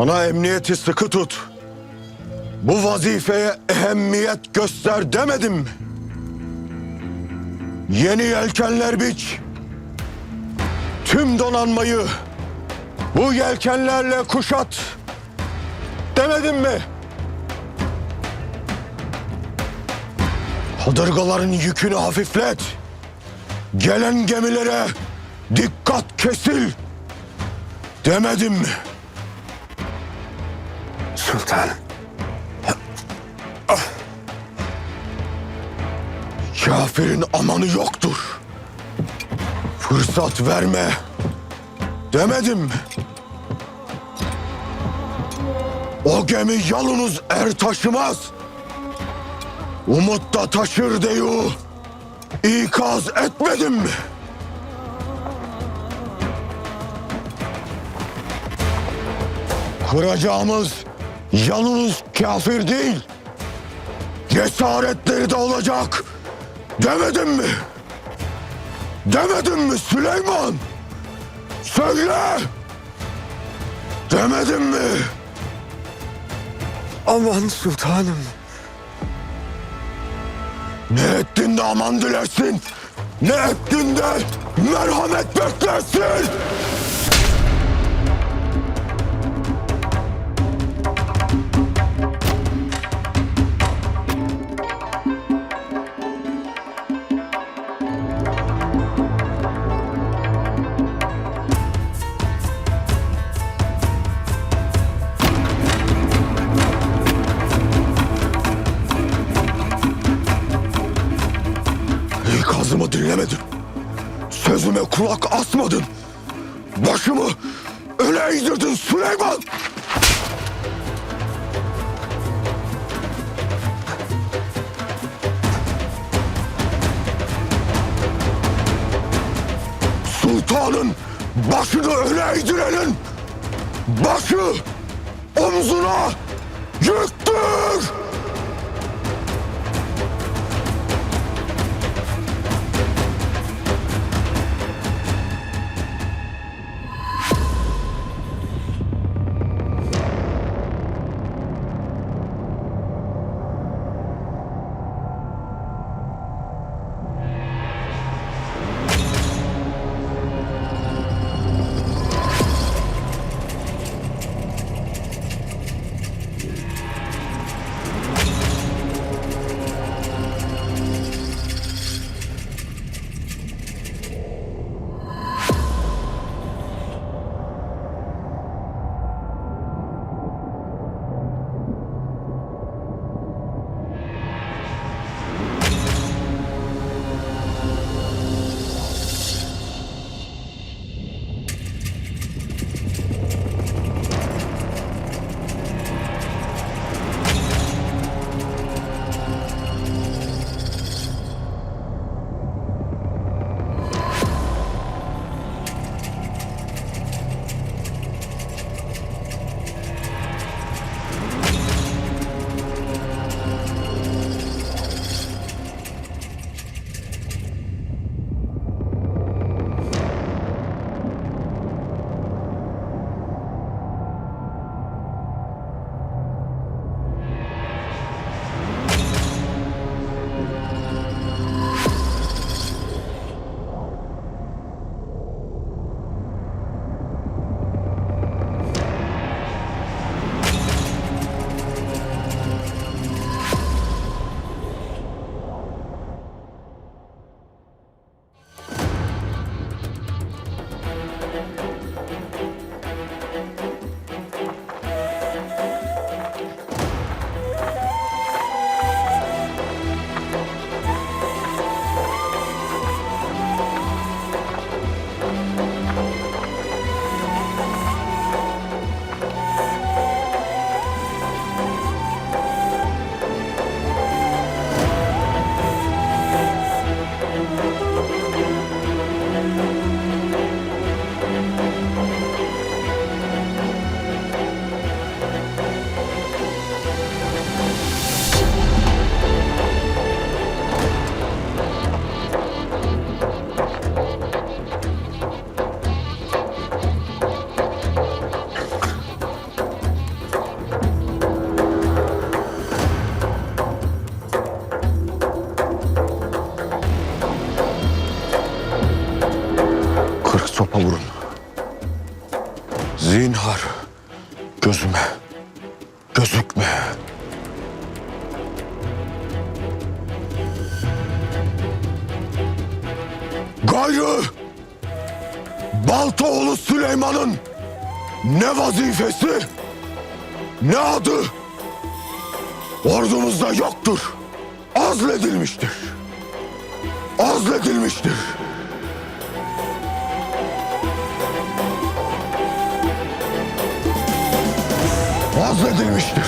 Sana emniyeti sıkı tut. Bu vazifeye ehemmiyet göster demedim mi? Yeni yelkenler biç. Tüm donanmayı bu yelkenlerle kuşat. Demedim mi? Kadırgaların yükünü hafiflet. Gelen gemilere dikkat kesil. Demedim mi? Sultanım. Kafirin amanı yoktur. Fırsat verme. Demedim mi? O gemi yalınız er taşımaz. Umut da taşır deyu. İkaz etmedim mi? Kıracağımız yalnız kafir değil. Cesaretleri de olacak. Demedim mi? Demedim mi Süleyman? Söyle! Demedim mi? Aman sultanım. Ne ettin de aman dilersin? Ne ettin de merhamet beklersin? İkazımı dinlemedin. Sözüme kulak asmadın. Başımı öne eğdirdin Süleyman. Sultanın başını öne eğdirenin başı omzuna yüktür. Gözükme. Gayrı Baltaoğlu Süleyman'ın ne vazifesi ne adı ordumuzda yoktur. Azledilmiştir. Azledilmiştir. Azledilmiştir.